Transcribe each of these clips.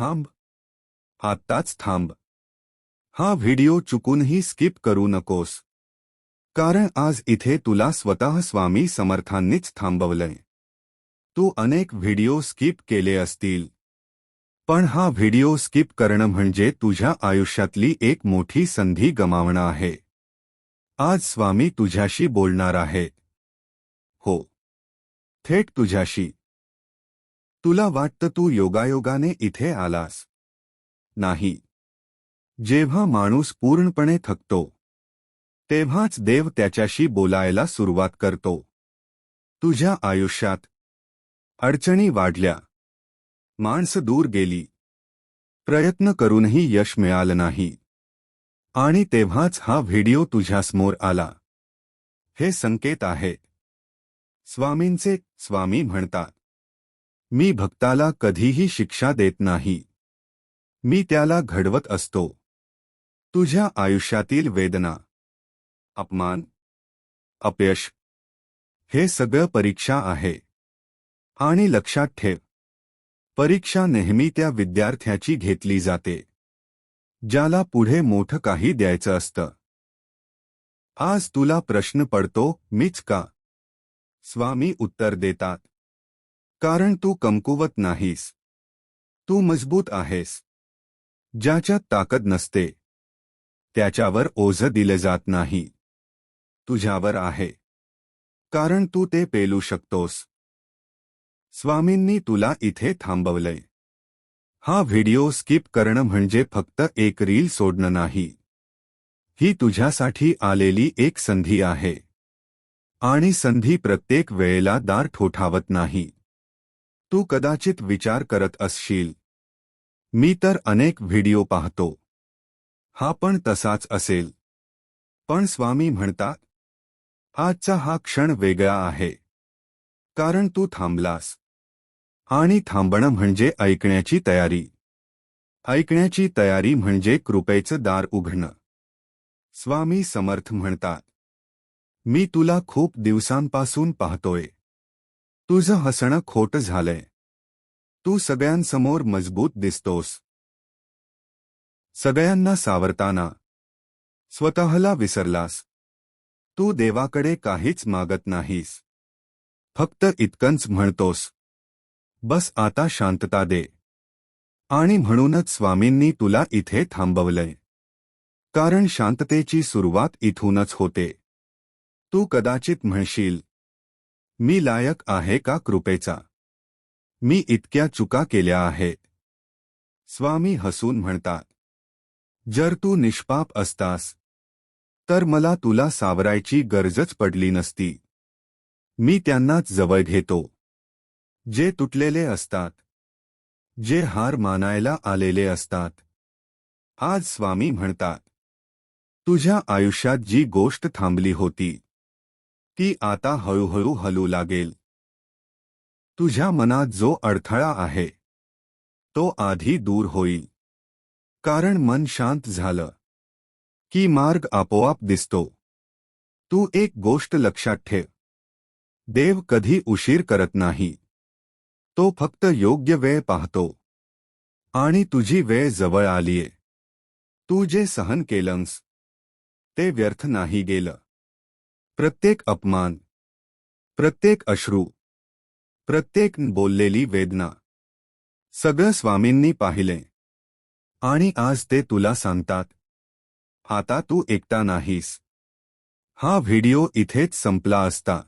थांब. आत्ताच थांब. हा व्हिडिओ चुकूनही स्किप करू नकोस. कारण आज इथे तुला स्वतः स्वामी समर्थांनीच थांबवलंय. तू अनेक व्हिडिओ स्किप केले असतील. पण हा व्हिडिओ स्किप करणं म्हणजे तुझ्या आयुष्यातली एक मोठी संधी गमावणं आहे. आज स्वामी तुझ्याशी बोलणार आहे. हो. थेट तुझ्याशी. तुला वाटतं तू योगायोगाने इथे आलास? नाही. जेव्हा माणूस पूर्णपणे थकतो तेव्हाच देव त्याच्याशी बोलायला सुरुवात करतो. तुझ्या आयुष्यात अडचणी वाढल्या. माणसं दूर गेली. प्रयत्न करूनही यश मिळालं नाही. आणि तेव्हाच हा व्हिडिओ तुझ्यासमोर आला. हे संकेत आहे. स्वामींचे स्वामी म्हणतात. मी भक्ताला कधीही शिक्षा देत नाही. मी त्याला घडवत असतो. तुझ्या आयुष्यातील वेदना अपमान अपयश हे सगळं परीक्षा आहे. आणि लक्षात ठेव परीक्षा नेहमी त्या विद्यार्थ्याची घेतली जाते. ज्याला पुढे मोठं काही द्यायचं असतं. आज तुला प्रश्न पडतो मीच का? स्वामी उत्तर देतात. कारण तू कमकुवत नाहीस. तू मजबूत आहेस. ज्याच्यात ताकद नसते. त्याच्यावर ओझ दिले जात नाही. तुझ्यावर आहे. कारण तू ते पेलू शकतोस. स्वामींनी तुला इथे थांबवलंय. हा व्हिडिओ स्किप करणं म्हणजे फक्त एक रील सोडणं नाही. ही तुझ्यासाठी आलेली एक संधी आहे. आणि संधी प्रत्येक वेळेला दार ठोठावत नाही. तू कदाचित विचार करत असशील. मी तर अनेक व्हिडिओ पाहतो. हा पण तसाच असेल. पण स्वामी म्हणतात आजचा हा क्षण वेगळा आहे. कारण तू थांबलास. आणि थांबणं म्हणजे ऐकण्याची तयारी. ऐकण्याची तयारी म्हणजे कृपेचं दार उघडणं. स्वामी समर्थ म्हणतात मी तुला खूप दिवसांपासून पाहतोय. तुझं हसणं खोटं झालंय. तू सगळ्यांसमोर मजबूत दिसतोस. सगळ्यांना सावरताना. स्वतःला विसरलास. तू देवाकडे काहीच मागत नाहीस. फक्त इतकंच म्हणतोस. बस आता शांतता दे. आणि म्हणूनच स्वामींनी तुला इथे थांबवलंय. कारण शांततेची सुरुवात इथूनच होते. तू कदाचित म्हणशील मी लायक आहे का कृपेचा? मी इतक्या चुका केल्या आहेत स्वामी हसून म्हणतात जर तू निष्पाप असतास तर मला तुला सावरायची गरजच पडली नसती. मी त्यांनाच जवळ घेतो. जे तुटलेले असतात जे हार मानायला आलेले असतात. आज स्वामी म्हणतात तुझ्या आयुष्यात जी गोष्ट थांबली होती ती आता हळूहळू हलू लागेल. तुझ्या मनात जो अडथळा आहे तो आधी दूर होईल. कारण मन शांत झालं, की मार्ग आपोआप दिसतो. तू एक गोष्ट लक्षात ठेव. देव कधी उशीर करत नाही. तो फक्त योग्य वेळ पाहतो. आणि तुझी वेळ जवळ आलीये. तू जे सहन केलंस, ते व्यर्थ नाही गेलं. प्रत्येक अपमान प्रत्येक अश्रू प्रत्येक बोललेली वेदना सगळं स्वामींनी पाहिले. आणि आज ते तुला सांगतात आता तू एकटा नाहीस. हा व्हिडिओ इथेच संपला असता.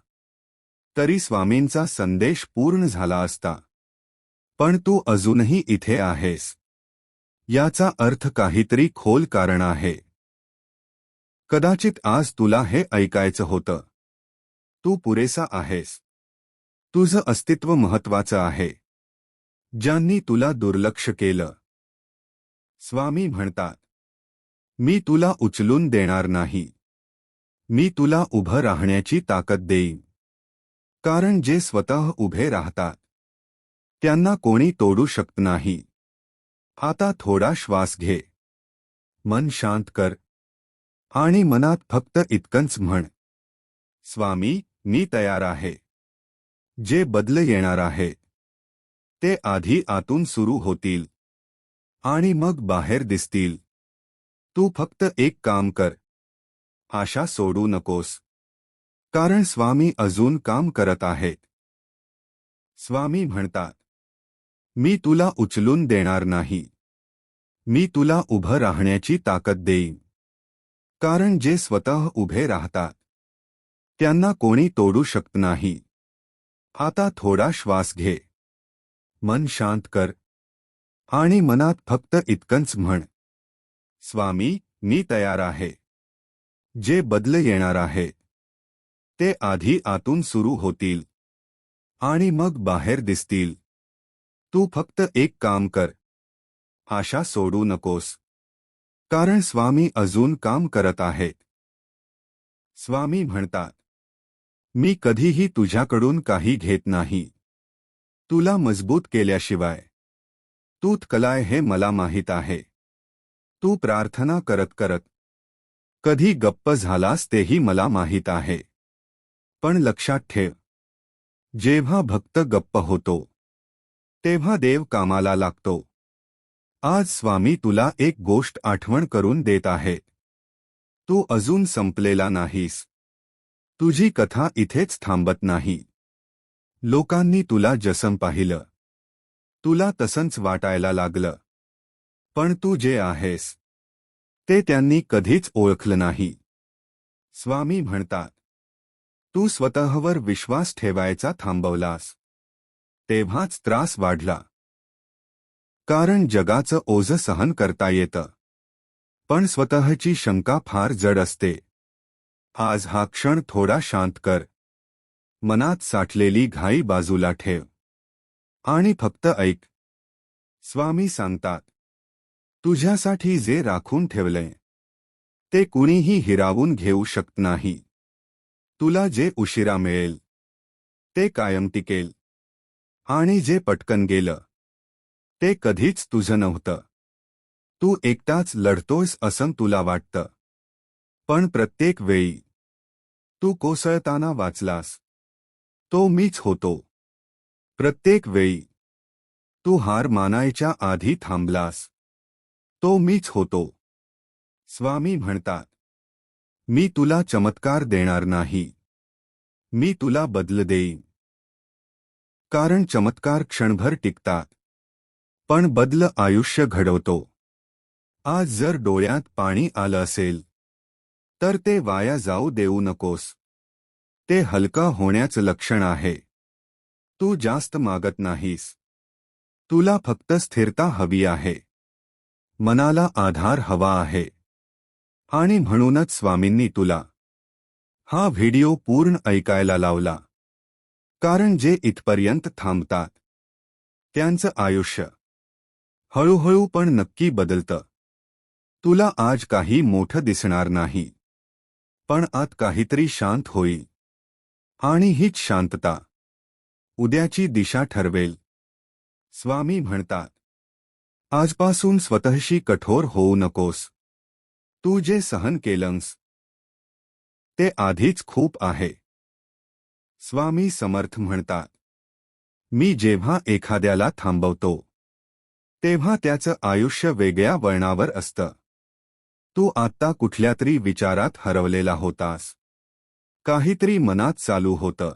तरी स्वामींचा संदेश पूर्ण झाला असता. पण तू अजूनही इथे आहेस. याचा अर्थ काहीतरी खोल कारण आहे. कदाचित आज तुला हे ऐकायचं होतं. तू पुरेसा आहेस. तुझं अस्तित्व महत्वाचं आहे. ज्यांनी तुला दुर्लक्ष केलं. स्वामी म्हणतात मी तुला उचलून देणार नाही. मी तुला उभं राहण्याची ताकद देईन. कारण जे स्वतः उभे राहतात त्यांना कोणी तोडू शकत नाही. आता थोडा श्वास घे. मन शांत कर. आणि मनात फक्त इतकंच म्हण, स्वामी, मी तयार आहे. जे बदल येणार आहे, ते आधी आतून सुरू होतील आणि मग बाहेर दिसतील. तू फक्त एक काम कर. आशा सोडू नकोस. कारण स्वामी अजून काम करत आहेत. स्वामी म्हणतात, मी तुला उचलून देणार नाही. मी तुला उभं राहण्याची ताकद देईन. कारण जे स्वतः उभे राहतात, त्यांना कोणी तोडू शकत नाही. आता थोडा श्वास घे. मन शांत कर. आणि मनात फक्त इतकंच म्हण. स्वामी, मी तयार आहे. जे बदल येणार आहे, ते आधी आतून सुरू होतील. आणि मग बाहेर दिसतील. तू फक्त एक काम कर. आशा सोडू नकोस. कारण स्वामी अजून काम करत आहेत. स्वामी म्हणतात मी कधीही तुझ्याकडून काही घेत नाही. तुला मजबूत केल्याशिवाय. तूत कलाय हे मला माहीत आहे. तू प्रार्थना करत करत. कधी गप्प झालास तेही मला माहीत आहे. पण लक्षात ठेव. जेव्हा भक्त गप्प होतो तेव्हा देव कामाला लागतो. आज स्वामी तुला एक गोष्ट आठवण करून देत आहे. तू अजून संपलेला नाहीस. तुझी कथा इथेच थांबत नाही. लोकांनी तुला जसम पाहिलं. तुला तसंच वाटायला लागलं. पण तू जे आहेस. ते त्यांनी कधीच ओळखलं नाही. स्वामी म्हणतात तू स्वतःवर विश्वास ठेवायचा थांबवलास. तेव्हाच त्रास वाढला. कारण जगाचं ओझ सहन करता येतं. पण स्वतःची शंका फार जड असते. आज हा क्षण थोडा शांत कर. मनात साठलेली घाई बाजूला ठेव. आणि फक्त ऐक. स्वामी सांगतात तुझ्यासाठी जे राखून ठेवलंय ते कुणीही हिरावून घेऊ शकत नाही. तुला जे उशिरा मिळेल ते कायम टिकेल. आणि जे पटकन गेलं ते कधीच तुझं नव्हतं. तू एकटाच लढतोयस असं तुला वाटतं. पण प्रत्येक वेळी तू कोसळताना वाचलास. तो मीच होतो. प्रत्येक वेळी तू हार मानायच्या आधी थांबलास. तो मीच होतो. स्वामी म्हणतात मी तुला चमत्कार देणार नाही. मी तुला बदल देईन. कारण चमत्कार क्षणभर टिकतात. पण बदल आयुष्य घडवतो. आज जर डोळ्यात पाणी आलं असेल तर ते वाया जाऊ देऊ नकोस. ते हलका होण्याचं लक्षण आहे. तू जास्त मागत नाहीस. तुला फक्त स्थिरता हवी आहे. मनाला आधार हवा आहे. आणि म्हणूनच स्वामींनी तुला हा व्हिडिओ पूर्ण ऐकायला लावला. कारण जे इथपर्यंत थांबतात त्यांचं आयुष्य हळूहळू पण नक्की बदलतं. तुला आज काही मोठं दिसणार नाही. पण आत काहीतरी शांत होईल. आणि हीच शांतता. उद्याची दिशा ठरवेल. स्वामी म्हणतात आजपासून स्वतःशी कठोर होऊ नकोस. तू जे सहन केलंस ते आधीच खूप आहे. स्वामी समर्थ म्हणतात मी जेव्हा एखाद्याला थांबवतो तेव्हा त्याचं आयुष्य वेगळ्या वळणावर असतं. तू आत्ता कुठल्या तरी विचारात हरवलेला होतास. काहीतरी मनात चालू होतं.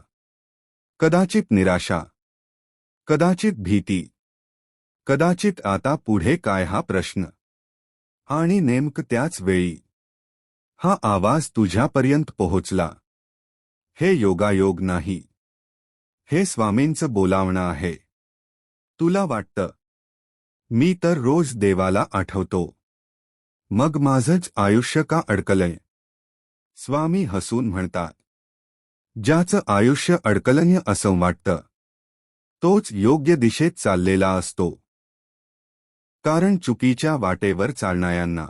कदाचित निराशा. कदाचित भीती. कदाचित आता पुढे काय हा प्रश्न. आणि नेमकं त्याच वेळी. हा आवाज तुझ्यापर्यंत पोहोचला. हे योगायोग नाही. हे स्वामींचं बोलावणं आहे. तुला वाटतं. मी तर रोज देवाला आठवतो. मग माझंच आयुष्य का अडकलंय? स्वामी हसून म्हणतात. ज्याचं आयुष्य अडकलन्य असं वाटतं. तोच योग्य दिशेत चाललेला असतो. कारण चुकीच्या वाटेवर चालणाऱ्यांना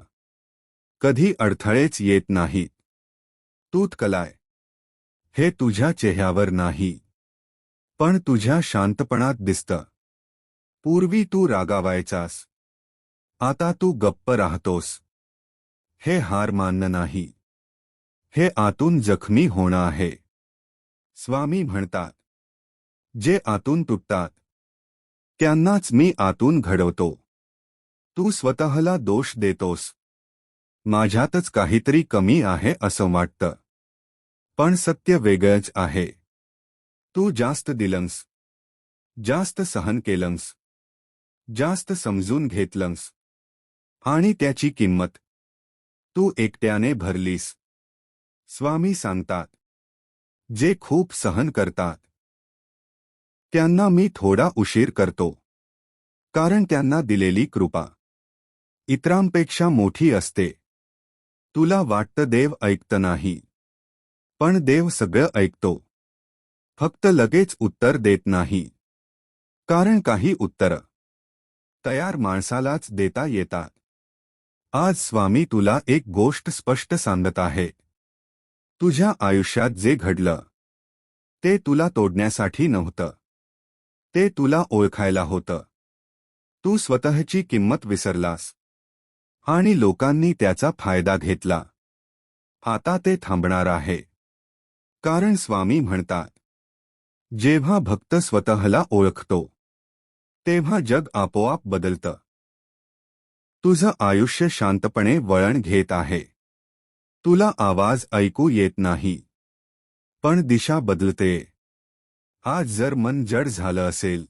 कधी अडथळेच येत नाहीत. तूत कलाय. हे तुझ्या चेहऱ्यावर नाही. पण तुझ्या शांतपणात दिसतं. पूर्वी तू रागावायचास. आता तू गप्प राहतोस. हे हार मानणं नाही. हे आतून जखमी होणं आहे. स्वामी म्हणतात जे आतून तुटतात त्यांनाच मी आतून घडवतो. तू स्वतःला दोष देतोस. माझ्यातच काहीतरी कमी आहे असं वाटतं. पण सत्य वेगळंच आहे. तू जास्त दिलंस. जास्त सहन केलंस. जास्त समजून घेतलंस. आणि त्याची किंमत. तू एकट्याने भरलीस. स्वामी सांगतात. जे खूप सहन करतात. त्यांना मी थोडा उशीर करतो. कारण त्यांना दिलेली कृपा. इतरांपेक्षा मोठी असते. तुला वाटतं देव ऐकतं नाही. पण देव सगळं ऐकतो. फक्त लगेच उत्तर देत नाही. कारण काही उत्तरं. तयार माणसालाच देता येतात. आज स्वामी तुला एक गोष्ट स्पष्ट सांगत आहे. तुझ्या आयुष्यात जे घडलं ते तुला तोडण्यासाठी नव्हतं. ते तुला ओळखायला होतं. तू स्वतःची किंमत विसरलास. आणि लोकांनी त्याचा फायदा घेतला. आता ते थांबणार आहे. कारण स्वामी म्हणतात जेव्हा भक्त स्वतःला ओळखतो तेव्हा जग आपोआप बदलतं. तुझं आयुष्य शांतपणे वळण घेत आहे. तुला आवाज ऐकू येत नाही. पण दिशा बदलते. आज जर मन जड झालं असेल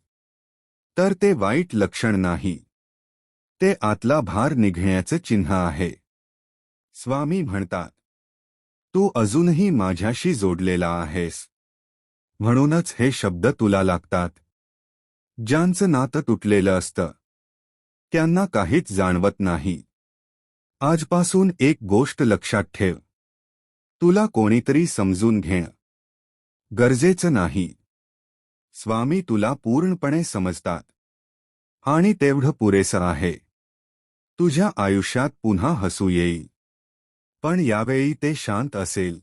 तर ते वाईट लक्षण नाही. ते आतला भार निघण्याचं चिन्ह आहे. स्वामी म्हणतात तू अजूनही माझ्याशी जोडलेला आहेस. म्हणूनच हे शब्द तुला लागतात. ज्यांचं नातं तुटलेलं असतं. त्यांना काहीच जाणवत नाही. आजपासून एक गोष्ट लक्षात ठेव. तुला कोणीतरी समजून घेणं गरजेचं नाही. स्वामी तुला पूर्णपणे समजतात. आणि तेवढं पुरेसं आहे. तुझ्या आयुष्यात पुन्हा हसू येईल. पण यावेळी ते शांत असेल.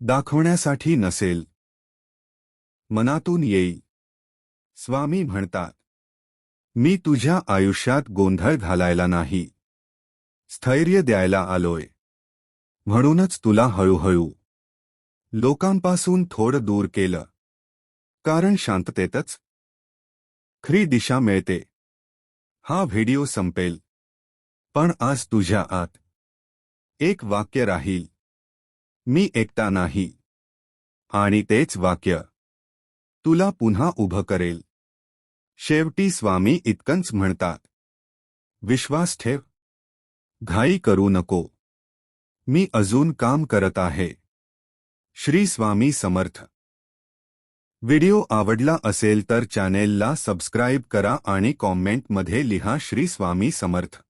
दाखवण्यासाठी नसेल. मनातून येईल. स्वामी म्हणतात मी तुझ्या आयुष्यात गोंधळ घालायला नाही. स्थैर्य द्यायला आलोय. म्हणूनच तुला हळूहळू लोकांपासून थोडं दूर केलं. कारण शांततेतच खरी दिशा मिळते. हा व्हिडिओ संपेल. पण आज तुझ्या आत एक वाक्य राहील. मी एकटा नाही. आणि तेच वाक्य तुला पुन्हा उभं करेल. शेवटी स्वामी इतकंच म्हणतात, विश्वास ठेव. घाई करू नको. मी अजून काम करत आहे. श्री स्वामी समर्थ. व्हिडिओ आवडला असेल तर चॅनेलला सबस्क्राईब करा आणि कॉमेंटमध्ये लिहा श्री स्वामी समर्थ.